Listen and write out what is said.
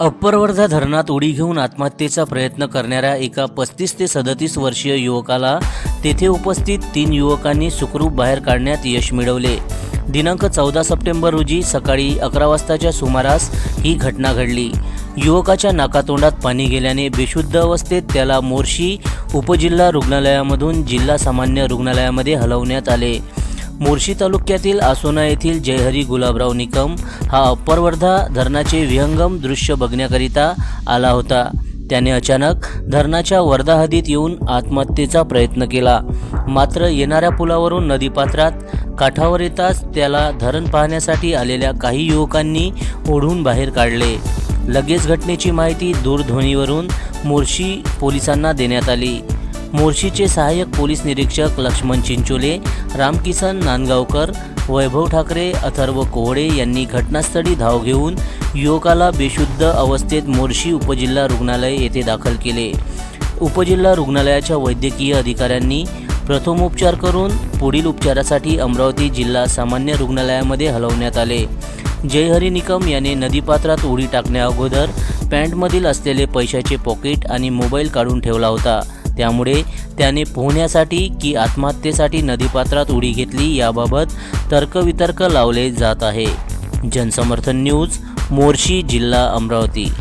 अप्परवर्धा धरणात उडी घेऊन आत्महत्येचा प्रयत्न करणाऱ्या एका पस्तीस ते सदतीस वर्षीय युवकाला तेथे उपस्थित तीन युवकांनी सुखरूप बाहेर काढण्यात यश मिळवले. दिनांक चौदा सप्टेंबर रोजी सकाळी अकरा वाजताच्या सुमारास ही घटना घडली. युवकाच्या नाकातोंडात पाणी गेल्याने बेशुद्ध अवस्थेत त्याला मोर्शी उपजिल्हा रुग्णालयामधून जिल्हा सामान्य रुग्णालयामध्ये हलवण्यात आले. मोर्शी तालुक्यातील आसोना येथील जयहरी गुलाबराव निकम हा अप्परवर्धा धरणाचे विहंगम दृश्य बघण्याकरिता आला होता. त्याने अचानक धरणाच्या वर्धा हदीत येऊन आत्महत्येचा प्रयत्न केला. मात्र येणाऱ्या पुलावरून नदीपात्रात काठावर येताच त्याला धरण पाहण्यासाठी आलेल्या काही युवकांनी ओढून बाहेर काढले. लगेच घटनेची माहिती दूरध्वनीवरून मोर्शी पोलिसांना देण्यात आली. मोर्शीचे सहाय्यक पोलीस निरीक्षक लक्ष्मण चिंचोले रामकिसन नांदगावकर वैभव ठाकरे अथर्व कोहडे यांनी घटनास्थळी धाव घेऊन युवकाला बेशुद्ध अवस्थेत मोर्शी उपजिल्हा रुग्णालय येथे दाखल केले. उपजिल्हा रुग्णालयाच्या वैद्यकीय अधिकाऱ्यांनी प्रथमोपचार करून पुढील उपचारासाठी अमरावती जिल्हा सामान्य रुग्णालयामध्ये हलवण्यात आले. जयहरी निकम याने नदीपात्रात उडी टाकण्याअगोदर पॅन्टमधील असलेले पैशाचे पॉकेट आणि मोबाईल काढून ठेवला होता. त्यामुळे त्याने पोहण्यासाठी की आत्महत्येसाठी नदीपात्रात उडी घेतली याबाबत तर्कवितर्क लावले जात आहे. जनसमर्थन न्यूज मोर्शी जिल्हा अमरावती.